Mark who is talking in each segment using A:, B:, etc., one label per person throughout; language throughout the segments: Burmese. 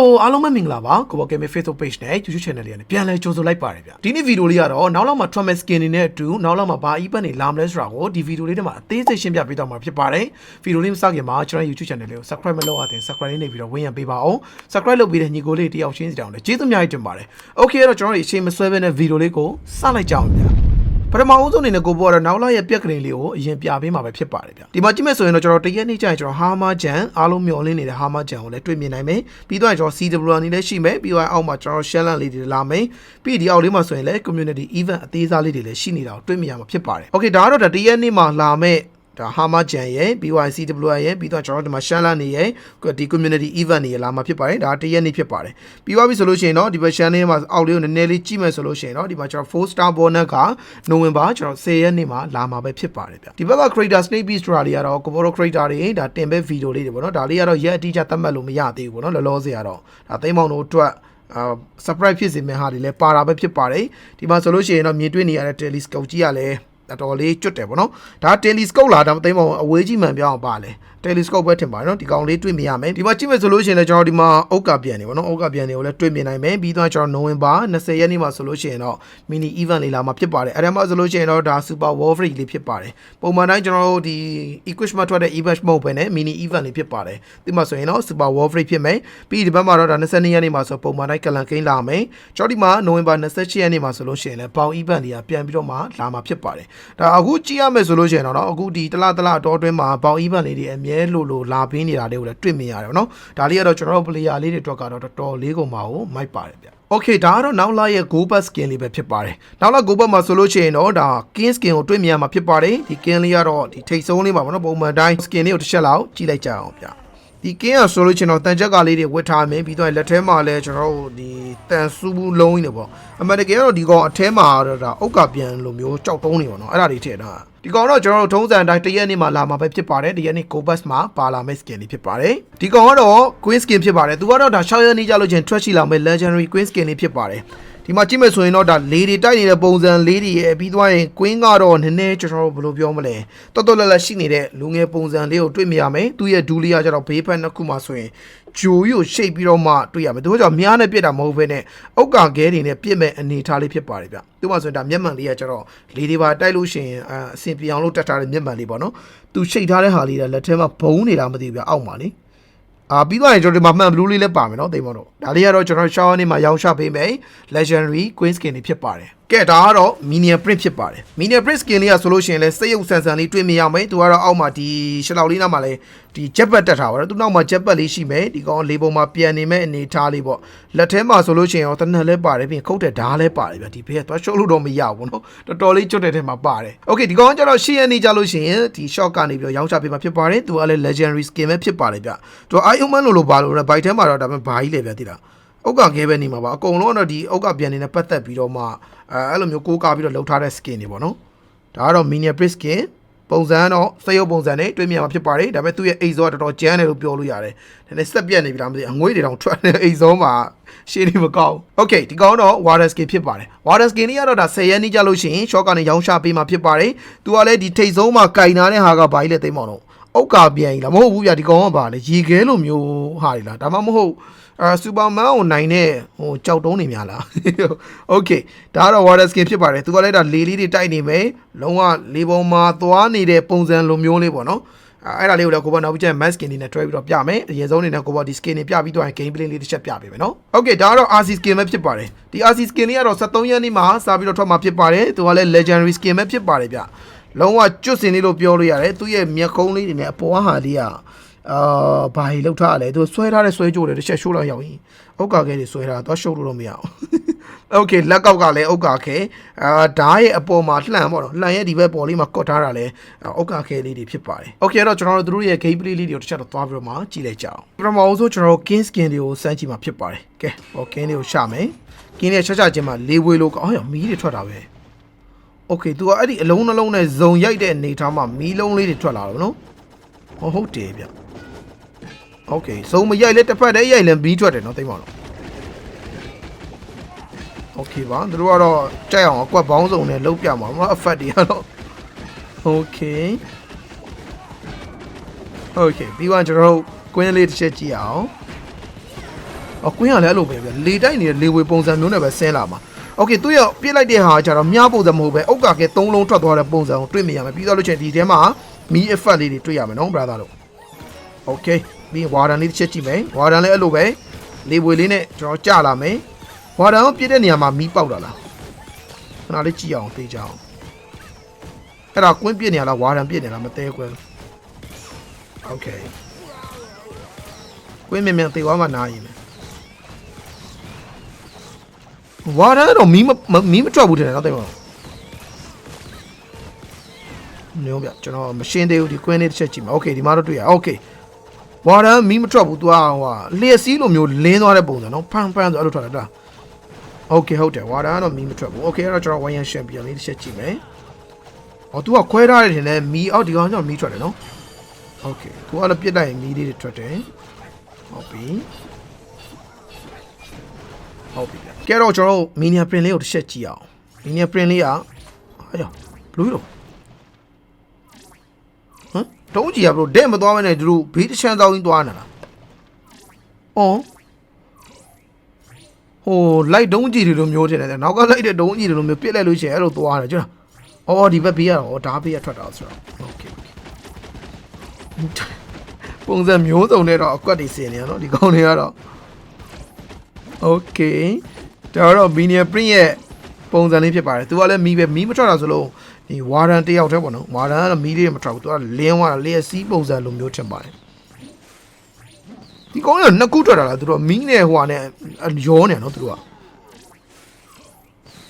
A: Hello အားလုံးပဲမင်္ဂလာပါကိုဘောကင်မ Facebook page နဲ့ YouTube channel လေးကနေပြန်လဲကြိုဆိုလိုက်ပါတယ်ဗျဒီနေ့ဗီဒီယိုလေးကတော့နောက်လောက်မှာ Trump skin နေနဲ့အတူနောက်လောက်မှာဘာ event တွေလာမလဲဆိုတာကိုဒီဗီဒီယိုလေးထဲမှာအသေးစိတ်ရှင်းပြပေးတော့မှာဖြစ်ပါတယ်ဗီဒီယိုလေးမစခင်မှာကျွန်တော် YouTube channel လေးကို subscribe မလုပ်ရသေး subscribe လေးနေပြီးတော့ဝင်ရပေးပါအောင် subscribe လုပ်ပြီးတဲ့ညီကိုလေးတယောက်ချင်းစီတောင်းလည်းကျေးဇူးအများကြီးတင်ပါတယ် Okay အဲ့တော့ကျွန်တော်တို့အချိန်မဆွဲဘဲနဲ့ဗီဒီယိုလေးကိုစလိုက်ကြအောင်ဗျ ပထမအဦးဆုံးအနေနဲ့ကိုပေါ်တော့နောက်လာရဲ့ပြက်ကလေးလေးကိုအရင်ပြပေးမှာပဲဖြစ်ပါတယ်ဗျဒီမှာကြည့်မယ်ဆိုရင်တော့ကျွန်တော်တရက်နေ့ကျရင်ကျွန်တော်ဟာမာဂျန်အားလုံးမျှော်လင့်နေတဲ့ဟာမာဂျန်ကိုလည်းတွေ့မြင်နိုင်မယ်ပြီးတော့ကျွန်တော် CW အနေနဲ့ရှိမယ်ပြီးတော့အောက်မှာကျွန်တော် share link လေးတွေလာမယ်ပြီးဒီအောက်လေးမှာဆိုရင်လည်း community event အသေးစားလေးတွေလည်းရှိနေတာကိုတွေ့မြင်ရမှာဖြစ်ပါတယ် Okay ဒါကတော့ဒါတရက်နေ့မှာလာမဲ့ ဒါဟာမဂျန်ရဲ့ BYCWR ရဲ့ပြီးတော့ကျွန်တော်တို့ဒီမှာရှမ်းလာနေရဲ့ဒီ community event တွေလာမှာဖြစ်ပါတယ်ဒါတရက်နေ့ဖြစ်ပါတယ်ပြီးသွားပြီဆိုလို့ရှိရင်တော့ဒီဘက်ရှမ်းလေးမှာအောက်လေးကိုနည်းနည်းလေးကြည့်မယ်ဆိုလို့ရှိရင်တော့ဒီမှာကျွန်တော်4 star bonus ကနိုဝင်ဘာကျွန်တော်10ရက်နေ့မှာလာမှာပဲဖြစ်ပါတယ်ဗျဒီဘက်က creator snake beast ဆိုတာတွေကတော့ Koboro creator တွေဒါတင်ပဲဗီဒီယိုလေးတွေပေါ့နော်ဒါလေးကတော့ရက်အတိအကျသတ်မှတ်လို့မရသေးဘူးပေါ့နော်လောလောဆယ်ကတော့ဒါသိမ်းမောင်တို့အတွက်အာ surprise ဖြစ်စေမယ့်ဟာတွေလည်းပါတာပဲဖြစ်ပါတယ်ဒီမှာဆိုလို့ရှိရင်တော့မြင်တွေ့နေရတဲ့ telescope ကြီးကလည်း တော်တော်လေးကျွတ်တယ်ပေါ့နော်ဒါ telescope လာတာမသိမအောင်အဝေးကြီးမှန်ပြောင်းပါလေ telescope ပဲထင်ပါတယ်နော်ဒီကောင်လေးတွေ့မြင်ရမယ်ဒီမှာကြည့်မယ်ဆိုလို့ရှိရင်လည်းကျွန်တော်ဒီမှာအုတ်ကပြန်နေပေါ့နော်အုတ်ကပြန်နေကိုလည်းတွေ့မြင်နိုင်မယ်ပြီးတော့ကျွန်တော်နိုဝင်ဘာ20ရက်နေ့မှာဆိုလို့ရှိရင်တော့ mini event လေးလာမှာဖြစ်ပါတယ်အဲ့ဒါမှဆိုလို့ရှိရင်တော့ဒါ super war free လေးဖြစ်ပါတယ်ပုံမှန်တိုင်းကျွန်တော်တို့ဒီ equipment ထွက်တဲ့ event မဟုတ်ဘဲနဲ့ mini event လေးဖြစ်ပါတယ်ဒီမှာဆိုရင်တော့ super war free ဖြစ်မယ်ပြီးဒီဘက်မှာတော့ဒါ22ရက်နေ့မှာဆိုပုံမှန်တိုင်းကလန်ကိန်းလာမယ်ကျွန်တော်ဒီမှာနိုဝင်ဘာ28ရက်နေ့မှာဆိုလို့ရှိရင်လည်းပေါင် event လေးကပြန်ပြီးတော့မှလာမှာဖြစ်ပါတယ်ဒါအခုကြည့်ရမယ်ဆိုလို့ရှိရင်တော့အခုဒီတလားတလားအတော်အတွင်းမှာပေါင် event လေးတွေအမြဲလို့လို့လာပေးနေတာလေးကိုလည်းတွေ့မြင်ရတယ်နော်ဒါလေးကတော့ကျွန်တော်တို့ player လေးတွေအတွက်ကတော့တော်တော်လေးကုန်ပါကိုမိုက်ပါတယ်ဗျ Okay ဒါကတော့နောက်လာရဲ့ Go Back skin လေးပဲဖြစ်ပါတယ်။နောက်လာ Go Back မှာဆိုလို့ရှိရင်တော့ဒါ King skin ကိုတွေ့မြင်ရမှာဖြစ်ပါတယ်။ဒီ King လေးကတော့ဒီထိတ်ဆုံးလေးပါဗောနော်ပုံမှန်တိုင်း skin လေးကိုတစ်ချက်လောက်ကြည့်လိုက်ကြအောင်ဗျ။ ဒီကင်းကဆိုလို့ချင်တော့တန်ချက်ကလေးတွေဝတ်ထားမယ်ပြီးတော့လက်ထဲမှာလည်းကျွန်တော်တို့ဒီတန်ဆူဘူးလုံးကြီးနေပေါ့အမှန်တကယ်တော့ဒီကောင်အထဲမှာတော့ဒါအုတ်ကပြန်လိုမျိုးကြောက်တုံးနေပေါ့နော်အဲ့ဒါတွေထည့်ထားဒီကောင်တော့ကျွန်တော်တို့ထုံးစံအတိုင်းတရက်နေ့မှာလာမှာပဲဖြစ်ပါတယ်တရက်နေ့ Cobus မှာပါလာမယ့် skin လေးဖြစ်ပါတယ်ဒီကောင်ကတော့ Queen skin ဖြစ်ပါတယ်သူကတော့ဒါ6ရက်နေ့ကြာလို့ချင်း trash ရှိလာမယ့် legendary Queen skin လေးဖြစ်ပါတယ် ဒီမှာကြည့်မယ်ဆိုရင်တော့ဒါလေတွေတိုက်နေတဲ့ပုံစံလေးတွေရဲ့ပြီးသွားရင် Queen ကတော့နည်းနည်းကျွန်တော်တို့ဘယ်လိုပြောမလဲတော်တော်လက်လက်ရှိနေတဲ့လူငယ်ပုံစံလေးကိုတွေ့မြင်ရမယ်သူ့ရဲ့ဒူလီကကျတော့ဘေးဖက်နှစ်ခုမှာဆိုရင်ဂျိုကြီးကိုရှိတ်ပြီးတော့မှတွေ့ရမယ်သူကကြောင့်မြားနဲ့ပြစ်တာမဟုတ်ဘဲနဲ့အုတ်ကာခဲတွေနဲ့ပြစ်မဲ့အနေထားလေးဖြစ်ပါတယ်ဗျသူမှဆိုရင်ဒါမျက်မှန်လေးကကျတော့လေတွေပါတိုက်လို့ရှိရင်အအဆင်ပြေအောင်လို့တက်ထားတဲ့မျက်မှန်လေးပေါ့နော်သူရှိတ်ထားတဲ့ဟာလေးကလက်ထဲမှာဘုံနေတာမသိဘူးဗျအောက်မှာလေ အာပြီးသွားရင်ကျွန်တော်ဒီမှာမှန်ဘလူးလေးလည်းပါမယ်နော်သိမလို့ဒါလေးကတော့ကျွန်တော်ရှောင်းနေမှာရောင်းချပေးမယ် legendary queen skin တွေဖြစ်ပါတယ် ကဲဒါကတော့ minion print ဖြစ်ပါတယ် minion print skin လေးကဆိုလို့ရှိရင်လည်းစိတ်ရုပ်ဆန်ဆန်လေးတွေ့မြင်ရမယ်သူကတော့အောက်မှာဒီရှလောက်လေးနောက်မှာလည်းဒီ jet pack တက်ထားပါတယ်သူနောက်မှာ jet pack လေးရှိမယ်ဒီကောင်လေးပုံမှာပြန်နေမဲ့အနေထားလေးပေါ့လက်ထဲမှာဆိုလို့ရှိရင်ရောတနက်လဲပါတယ်ပြင်ခုတ်တဲ့ဓာတ်လဲပါတယ်ဗျဒီဘေးကသွားရှုပ်လို့တော့မရဘူးနော်တော်တော်လေးကျွတ်တဲ့ထဲမှာပါတယ် okay ဒီကောင်ကကျတော့ရှေ့ရနေကြလို့ရှိရင်ဒီ shot ကနေပြီးတော့ရောင်းချပေးမှာဖြစ်ပါတယ်သူကလည်း legendary skin ပဲဖြစ်ပါတယ်ဗျသူက iron man လို့လို့ပါလို့ဘိုက်ထဲမှာတော့ဒါပေမဲ့ဘာကြီးလဲဗျတိလား အုတ်ကခဲပဲနေမှာပါအကုန်လုံးတော့ဒီအုတ်ကပြန်နေနဲ့ပတ်သက်ပြီးတော့မှအဲအဲ့လိုမျိုးကိုးကားပြီးတော့လှုပ်ထားတဲ့ skin တွေပေါ့နော်ဒါကတော့ mini print skin ပုံစံတော့စရုပ်ပုံစံနဲ့တွေ့မြင်မှာဖြစ်ပါတယ်ဒါပေမဲ့သူ့ရဲ့အိတ်ဇောကတော်တော်ကျန်းတယ်လို့ပြောလို့ရတယ်ဒါနဲ့စက်ပြက်နေပြီလားမသိဘူးအငွေ့တွေတောင်ထွက်နေအိတ်ဇောမှာရှင်းနေမကောင်းဘူး Okay ဒီကောင်တော့ water skin ဖြစ်ပါတယ် water skin လေးကတော့ဒါ10ရက်နေ့ကြာလို့ရှိရင် shop ကနေရောင်းချပေးမှာဖြစ်ပါတယ်သူကလည်းဒီထိတ်ဆုံးမှာကင်နာတဲ့ဟာကဘာကြီးလဲသိမ့်မအောင်တော့ အုတ်ကာပြန်ကြီးလားမဟုတ်ဘူးဗျာဒီကောင်ကဘာလဲရေခဲလိုမျိုးဟာတွေလားဒါမှမဟုတ်အာစူပါမန်ကိုနိုင်တဲ့ဟိုကြောက်တုံးနေများလား Okay ဒါကတော့ water skin ဖြစ်ပါတယ်သူကလည်းဒါလေလေးတွေတိုက်နေမယ်လုံးဝလေပုံမှာသွားနေတဲ့ပုံစံလိုမျိုးလေးပေါ့နော်အဲ့ဒါလေးကိုလည်းကိုဘောနောက်ပြီးကျရင် mask skin တွေနဲ့တွဲပြီးတော့ပြမယ်အရင်ဆုံးအနေနဲ့ကိုဘောဒီ skin တွေပြပြီးတော့ရင် game play လေးတစ်ချက်ပြပေးမယ်နော် Okay ဒါကတော့ RC skin ပဲဖြစ်ပါတယ်ဒီ RC skin လေးကတော့73ရက်နေ့မှာစပြီးတော့ထွက်မှာဖြစ်ပါတယ်သူကလည်း legendary skin ပဲဖြစ်ပါတယ်ဗျ လုံးဝကျွတ်စင်လေးလို့ပြောလို့ရတယ်သူ့ရဲ့မျက်ခုံးလေးတွေနဲ့အပေါ်ဟာလေးကအာဘာကြီးလောက်ထားရလဲသူဆွဲထားတဲ့ဆွဲကြိုးတွေတစ်ချက်ရှိုးလောက်ရောက်ရင်ဥက္ကာခဲတွေဆွဲထားတော့ရှုပ်လို့တော့မရအောင် โอเคလက်ကောက်ကလည်းဥက္ကာခဲအာဓာတ်ရဲ့အပေါ်မှာလှန်ပေါ့နော်လှန်ရဲ့ဒီဘက်ပေါ်လေးမှာကော့ထားတာလည်းဥက္ကာခဲလေးတွေဖြစ်ပါတယ်โอเคအဲ့တော့ကျွန်တော်တို့တို့ရဲ့ game play လေးတွေကိုတစ်ချက်တော့သွားပြီးတော့မှကြည့်လိုက်ကြအောင်ပထမဆုံးကျွန်တော်တို့ king skin တွေကိုစမ်းကြည့်မှာဖြစ်ပါတယ်ကဲဟော king တွေကိုရှာမယ် king တွေချက်ချခြင်းမှာလေးဝေးလို့အော်ရမီးတွေထွက်တာပဲ โอเค तू ကအဲ့ဒီအလုံးနှလုံးနဲ့ဇုံရိုက်တဲ့အနေထားမှာမီးလုံးလေးတွေထွက်လာတော့နော်ဟောဟုတ်တယ်ဗျโอเคဇုံမရိုက်လဲတစ်ဖက်တည်းရိုက်လဲမီးထွက်တယ်နော်သိမ့်ပါတော့ โอเคပါသူတို့ကတော့ကြိုက်အောင်အကွက်ဘောင်းစုံနဲ့လုံးပြမှာမအဖက်တွေကတော့โอเคโอเคပြီးတော့ကျွန်တော်တို့ကွင်းလေးတစ်ချက်ကြည့်အောင် အော်ကွင်းကလည်းအဲ့လိုပဲဗျလေတိုက်နေတဲ့လေဝေပုံစံမျိုးနဲ့ပဲဆင်းလာမှာ โอเคသူရပြစ်လိုက်တဲ့ဟာကျတော့မြားပုံစံမဟုတ်ပဲအုတ်ကကဲ၃လုံးထွက်သွားတဲ့ပုံစံကိုတွေ့မြင်ရမယ်ပြီးတော့လို့ချင်းဒီထဲမှာမီ effect လေးတွေတွေ့ရမယ်နော် brother တို့โอเคပြီးဝါဒန်လေးတစ်ချက်ကြည့်မယ်ဝါဒန်လည်းအဲ့လိုပဲလေဝေလေးနဲ့ကျွန်တော်ကြာလာမယ်ဝါဒန်ကိုပြစ်တဲ့နေရာမှာမီးပေါက်လာလားခဏလေးကြည့်အောင်သိကြအောင်အဲ့ဒါကွင်းပြစ်နေရလားဝါဒန်ပြစ်နေလားမသေးကွယ်โอเคကွင်းမြင်မြင်သေသွားမှနားရင် ဝါရတော့မီးမီးမထွက်ဘူးထင်တယ်နော်တိတ်မလို့ဗျကျွန်တော်မရှင်းသေးဘူးဒီကွင်းလေးတစ်ချက်ကြည့်မှာโอเคဒီမှာတော့တွေ့ရโอเคဝါရမီးမထွက်ဘူးသူကဟိုလျက်စီးလိုမျိုးလင်းသွားတဲ့ပုံစံနော်ဖန်ဖန်ဆိုအဲ့လိုထွက်တာတာโอเคဟုတ်တယ်ဝါရတော့မီးမထွက်ဘူးโอเคအဲ့တော့ကျွန်တော်ဝိုင်းရန်ရှမ်ပီယံလေးတစ်ချက်ကြည့်မယ်ဟောသူကခွဲထားတယ်ထင်တယ်မီးအောက်ဒီကောင်ကြောင့်မီးထွက်တယ်နော်โอเคကိုကလည်းပြစ်လိုက်ရင်မီးလေးတွေထွက်တယ်ဟုတ်ပြီဟုတ်ပြီ ကဲတော့ကျွန်တော်တို့ mini print လေးကိုတစ်ချက်ကြည့်အောင် mini print လေးကဟာရဘလို့ရောဟမ်တုံးကြီးကဘလို့ဒဲ့မသွားမနဲ့သူတို့ဘေးတစ်ချမ်းသောင်းကြီးသွားနေလားအော်ဟိုလိုက်ဒုံးကြီးတွေလိုမျိုးထင်တယ်နောက်ကလိုက်တဲ့ဒုံးကြီးတွေလိုမျိုးပြစ်လိုက်လို့ရှိရင်အဲ့လိုသွားတယ်ကျွန်တော်အော်ဒီဘက်ဘေးကတော့ဒါဘေးကထွက်တာဆိုတော့ okay okay ပုံစံမျိုးစုံနဲ့တော့အကွက်တွေစင်နေရနော်ဒီကောင်တွေကတော့ okay ဒါတော့ Minion Print ရဲ့ပုံစံလေးဖြစ်ပါတယ်သူကလည်းမီးပဲမီးမထွက်တာဆိုလို့ဒီ Warden တယောက်တည်းပေါ့နော် Warden ကတော့မီးလေးမထွက်ဘူးသူကလင်းသွားတာလျက်စီးပုံစံလိုမျိုးထင်ပါတယ်ဒီကောင်ကနှစ်ခုထွက်တာလားသူတို့မီးနဲ့ဟိုဟာနဲ့ရောနေနော်သူတို့က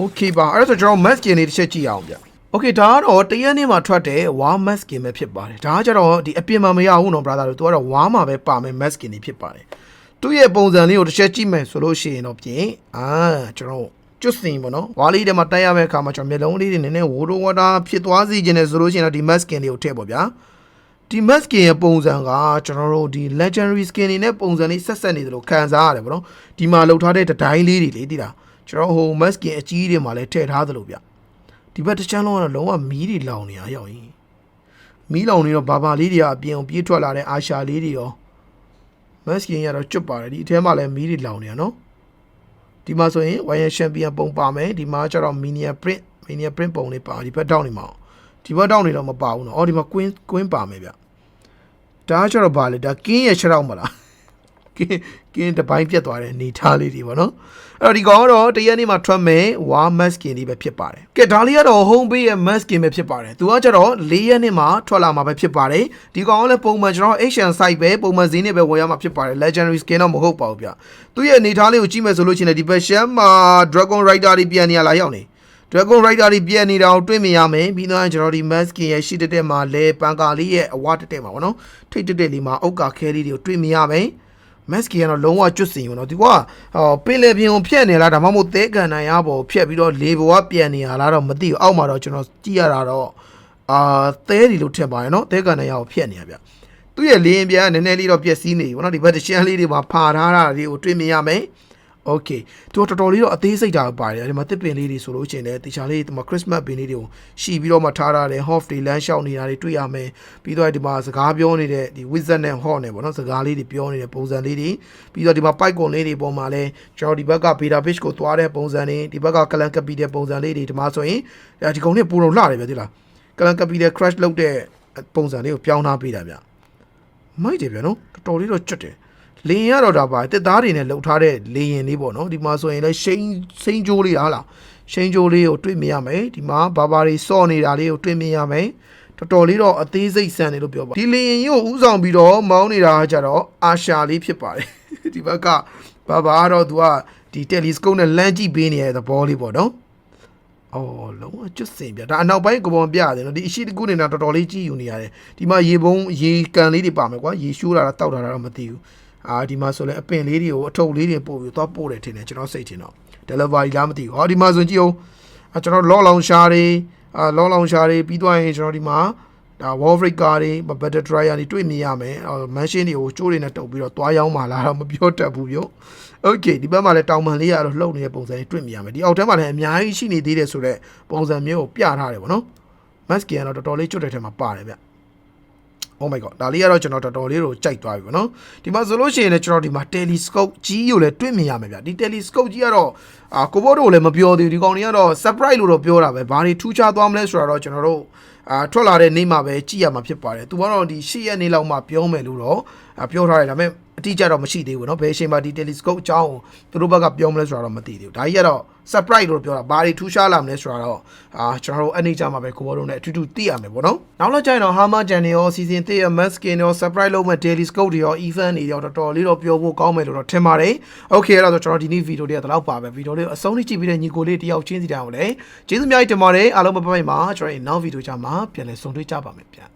A: Okay ပါအဲ့ဒါဆိုကျွန်တော် mask skin လေးတစ်ချက်ကြည့်အောင်ဗျ Okay ဒါကတော့တရက်နေ့မှာထွက်တဲ့ war mask skin ပဲဖြစ်ပါတယ်ဒါကကြတော့ဒီအပြင်မှာမရဘူးနော် brother တို့သူကတော့ war မှာပဲပါမယ် mask skin လေးဖြစ်ပါတယ် သူ့ရဲ့ပုံစံလေးကိုတစ်ချက်ကြည့်မယ်ဆိုလို့ရှိရင်တော့ပြင်အာကျွန်တော်ကျွတ်စင်ပေါ့နော်ဝါလေးထဲမှာတိုက်ရမယ့်အခါမှာကျွန်တော်မျက်လုံးလေးတွေနည်းနည်းဝိုးတော့ဝတာဖြစ်သွားစီခြင်းနဲ့ဆိုလို့ရှိရင်တော့ဒီ mask skin လေးကိုထည့်ပေါ့ဗျာဒီ mask skin ရဲ့ပုံစံကကျွန်တော်တို့ဒီ legendary skin တွေနဲ့ပုံစံလေးဆက်ဆက်နေတယ်လို့ခံစားရတယ်ပေါ့နော်ဒီမှာလှုပ်ထားတဲ့တတိုင်းလေးတွေလေတိလားကျွန်တော်ဟို mask skin အကြီးတွေမှာလည်းထည့်ထားသလိုဗျဒီဘက်တစ်ချမ်းလုံးကတော့လုံးဝမီးတွေလောင်နေရရောက်ရင်မီးလောင်နေတော့ဘာဘာလေးတွေကအပြင်ပြေးထွက်လာတဲ့အာရှာလေးတွေရော mask skin ရတော့ကျွတ်ပါတယ်ဒီအထဲမှာလည်းမီးတွေလောင်နေရနော်ဒီမှာဆိုရင် wire champion ပုံပါမယ်ဒီမှာကျတော့ minion print minion print ပုံလေးပါဒီဘက်တောင်းနေမှာအောင်ဒီဘက်တောင်းနေတော့မပါဘူးနော်အော်ဒီမှာ queen queen ပါမယ်ဗျဒါကကျတော့ဘာလဲဒါ king ရဲ့ခြေထောက်မလား king king တပိုင်းပြတ်သွားတဲ့နေသားလေးတွေပေါ့နော်အဲ့တော့ဒီကောင်ကတော့တရက်နေ့မှာထွက်မယ် war mask skin လေးပဲဖြစ်ပါတယ်ကဲဒါလေးကတော့ home page ရဲ့ mask skin ပဲဖြစ်ပါတယ်သူကကျတော့၄ရက်နေ့မှာထွက်လာမှာပဲဖြစ်ပါတယ်ဒီကောင်ကလည်းပုံမှန်ကျွန်တော် Asian site ပဲပုံမှန်ဈေးနဲ့ပဲဝယ်ရမှာဖြစ်ပါတယ် legendary skin တော့မဟုတ်ပါဘူးဗျသူ့ရဲ့အနေထားလေးကိုကြည့်မယ်ဆိုလို့ရှိရင်ဒီဘက်ရှမ်းမှာ dragon rider တွေပြန်နေရလာရောက်နေ Dragon Rider တွေပြန်နေတာကိုတွေ့မြင်ရမယ်ပြီးတော့ကျွန်တော်ဒီ mask skin ရဲ့ရှိတက်တက်မှာလဲပန်ကာလေးရဲ့အဝတက်တက်မှာပေါ့နော်ထိတ်တက်တက်လေးမှာအုတ်ကာခဲလေးတွေကိုတွေ့မြင်ရမယ် mask ကတော့လုံးဝကျွတ်စင်ယူတော့ဒီကဟောပင်လေပြင်ကိုဖြတ်နေလားဒါမှမဟုတ်သဲကန်နိုင်ရပေါ်ဖြတ်ပြီးတော့လေပေါ်ကပြန်နေရလားတော့မသိဘူးအောက်မှာတော့ကျွန်တော်ကြည့်ရတာတော့အာသဲဒီလို့ထင်ပါတယ်နော်သဲကန်နိုင်ရကိုဖြတ်နေရဗျသူ့ရဲ့လေရင်ပြန်ကနည်းနည်းလေးတော့ပြက်စီးနေပြီနော်ဒီဘက်တရှမ်းလေးတွေမှာဖာထားတာတွေကိုတွေ့မြင်ရမယ် Okay သူတော်တော်လေးတော့အသေးစိတ်တာပါတယ်ဒီမှာတစ်ပင်လေးတွေဆိုလို့ရှိရင်လည်းတခြားလေးဒီမှာ Christmas ပင်လေးတွေကိုရှီပြီးတော့မှထားထားတယ် Hof တွေလမ်းလျှောက်နေတာတွေတွေ့ရမယ်ပြီးတော့ဒီမှာစကားပြောနေတဲ့ဒီ Wizard နဲ့ Hawk နဲ့ပေါ့နော်စကားလေးတွေပြောနေတဲ့ပုံစံလေးတွေပြီးတော့ဒီမှာ Pipe ကုန်လေးတွေပုံမှာလဲကျွန်တော်ဒီဘက်က Beta Fish ကိုသွားတဲ့ပုံစံတွေဒီဘက်က Clan Capi တဲ့ပုံစံလေးတွေဒီမှာဆိုရင်ဒီကောင်လေးပူတော့လှတယ်ဗျဒီလား Clan Capi တဲ့ crash လုပ်တဲ့ပုံစံလေးကိုပြောင်းထားပေးတာဗျမိုက်တယ်ဗျနော်တော်တော်လေးတော့ကျွတ်တယ် လေရင်ကတော့ဒါပါတစ်သားတွေနဲ့လှုပ်ထားတဲ့လေရင်လေးပေါ့နော်ဒီမှာဆိုရင်လည်းရှိန်စိန်ကြိုးလေးဟာလားရှိန်ကြိုးလေးကိုတွေ့မြင်ရမယ်ဒီမှာဘာဘာတွေစော့နေတာလေးကိုတွေ့မြင်ရမယ်တော်တော်လေးတော့အသေးစိတ်ဆန်နေလို့ပြောပါဒီလေရင်ကိုဥဆောင်ပြီးတော့မောင်းနေတာကကြတော့အာရှာလေးဖြစ်ပါတယ်ဒီဘက်ကဘာဘာကတော့သူကဒီတယ်လီစကုပ်နဲ့လမ်းကြည့်ပေးနေတဲ့သဘောလေးပေါ့နော်အော်လုံးဝကျွတ်စင်ပြဒါအနောက်ပိုင်းကပုံပြရတယ်နော်ဒီအရှိတကူနေတာတော်တော်လေးကြည့်ယူနေရတယ်ဒီမှာရေပုံးရေကန်လေးတွေပါမယ်ကွာရေရှိုးတာတောက်တာတော့မသိဘူး အာဒီမှာဆိုလဲအပင်လေးတွေကိုအထုပ်လေးတွေပို့ပြီးသွားပို့တယ်ထင်တယ်ကျွန်တော်စိတ်ထင်တော့ delivery လားမသိဘူးဟောဒီမှာဆိုကြည့်အောင်အာကျွန်တော်လောလောင်ရှားတွေအာလောလောင်ရှားတွေပြီးသွားရင်ကျွန်တော်ဒီမှာဒါ wall break ကားတွေ better dryer တွေတွေ့မြင်ရမယ်အော် machine တွေကိုကျိုးတွေနဲ့တုပ်ပြီးတော့သွားရောက်မှလာတော့မပြောတတ်ဘူးပြော okay ဒီဘက်မှာလည်းတောင်ပန်လေးရတော့လှုပ်နေတဲ့ပုံစံတွေတွေ့မြင်ရမယ်ဒီအောက်ထဲမှာလည်းအများကြီးရှိနေသေးတယ်ဆိုတော့ပုံစံမျိုးကိုပြထားတယ်ဗောနော် mask ကတော့တော်တော်လေးကျွတ်တဲ့ထဲမှာပါတယ်ဗျ Oh my god ဒါလေးကတော့ကျွန်တော်တော်တော်လေးတော့ကြိုက်သွားပြီဗောနော်ဒီမှာဆိုလို့ရှိရင်လည်းကျွန်တော်ဒီမှာ telescope ကြီးကိုလည်းတွေ့မြင်ရမယ်ဗျဒီ telescope ကြီးကတော့အာကိုဘောတို့လည်းမပြောသေးဘူးဒီကောင်တွေကတော့ surprise လို့တော့ပြောတာပဲဘာတွေထူးခြားသွားမလဲဆိုတာတော့ကျွန်တော်တို့အာထွက်လာတဲ့နေ့မှာပဲကြည့်ရမှာဖြစ်ပါတယ်သူကတော့ဒီ၈ရက်နေ့လောက်မှပြောမယ်လို့တော့အာပြောထားတယ်ဒါပေမဲ့ အတိအကျတော့မရှိသေးဘူးเนาะဘယ်အချိန်မှဒီ telescope အကြောင်းကိုသူတို့ဘက်ကပြောမလဲဆိုတာတော့မသိသေးဘူးဒါကြီးကတော့ surprise လို့ပြောတာဘာတွေထူးခြားလာမလဲဆိုတာတော့အာကျွန်တော်တို့အနေကြမှာပဲကိုဘောတို့နဲ့အထူးထူးသိရမယ်ပေါ့နော်နောက်တော့ကျရင်တော့ Hammer Channel ရော season 3ရဲ့ mask skin ရော surprise လုပ်မဲ့ daily scope တွေရော event တွေရောတော်တော်လေးတော့ပြောဖို့ကောင်းမယ်လို့တော့ထင်ပါတယ် okay အဲ့တော့ကျွန်တော်ဒီနေ့ဗီဒီယိုလေးကတလောက်ပါပဲဗီဒီယိုလေးကိုအဆုံးထိကြည့်ပြီးတဲ့ညီကိုလေးတယောက်ချင်းစီတောင်လည်းကျေးဇူးများကြီးတင်ပါတယ်အားလုံးပဲပဲမှာကျွန်တော်နောက်ဗီဒီယိုကြမှာပြန်လည်ဆုံတွေ့ကြပါမယ်ဗျ